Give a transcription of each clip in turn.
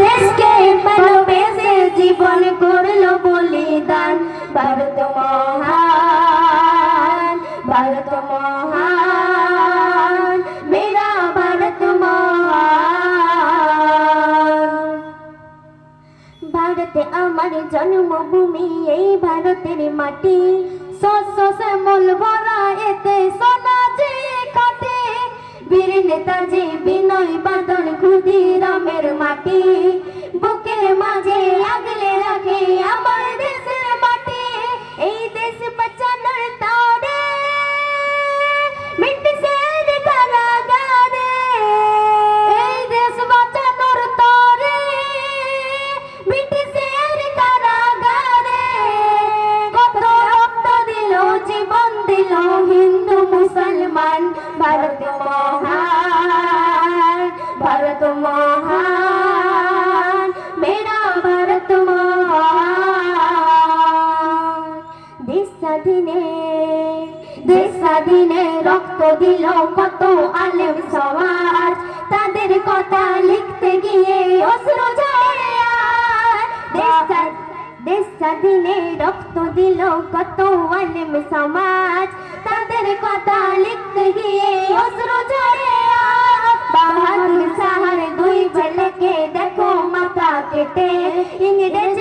দেশকে ভালোবেসে জীবন করল বলিদান। ভারত মহান ভারত মহান, মেরা ভারত মহান। ভারতে আমার জন্মভূমি, এই ভারতের মাটি। শস্য শ্যামল ভরা এতে কাটে বীর নেতাজি বিনয় বাদল ক্ষুদিরামের মাটি। বুকের মাঝে আগলে রাখে আমার দেশ স্বাধীনে রক্ত দিল কত আলেম সমাজ তাদের কথা লিখতে গিয়ে অশ্র ঝরে আর। দেশ স্বা- দেশ স্বাধীনে রক্ত দিল কত আলেম সমাজ তাদের কথা লিখতে গিয়ে অশ্র ঝরে আর। বাহাদুর শাহর দুই ছেলেকে দেখো মাথা কেটে ইংরেজ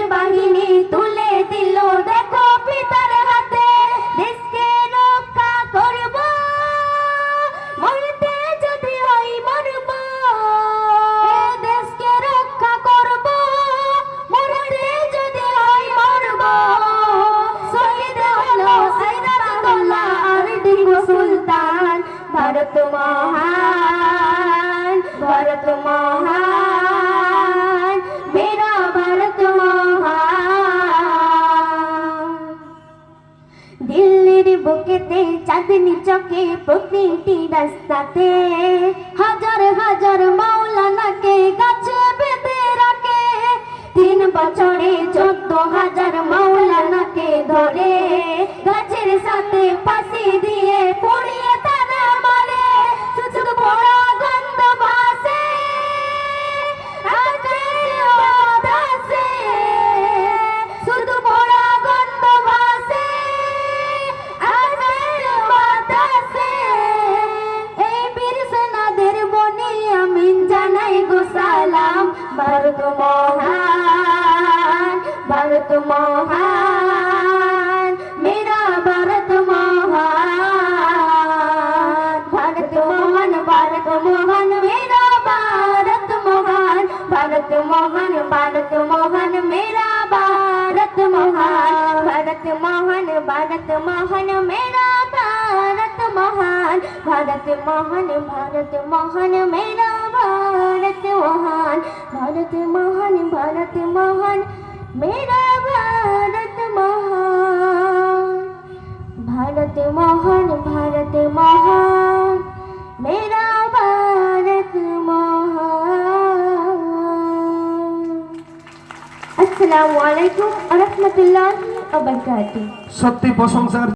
ভারত মহান ভারত মহান মেরা ভারত মহান দিল্লির বুকেতে চাঁদনি চকে প্রতিটি রাস্তাতে হাজার হাজার মাওলানাকে গাছে বেঁধে রাখে তিন বছরে চোদ্দ হাজার মাওলানাকে ধরে গাছের সাথে ফাঁসি দিয়ে পড়িয়ে ভারত মহান ভারত মহান, মেরা ভারত মহান। ভারত মহান ভারত মহান, মেরা ভারত মহান ভারত মহান ভারত মহান, মেরা মহান। ভারত মহান ভারত মহান, মেরা ভারত মহান ভারত মহান ভারত মহান মেরা ভারত মহান ভারত মহান ভারত মহান মেরা ভারত মহান भारत महान भारत महान मेरा भारत महान अस्सलाम वालेकुम व रहमतुल्लाहि व बरकातुहू সত্যি প্রশংসার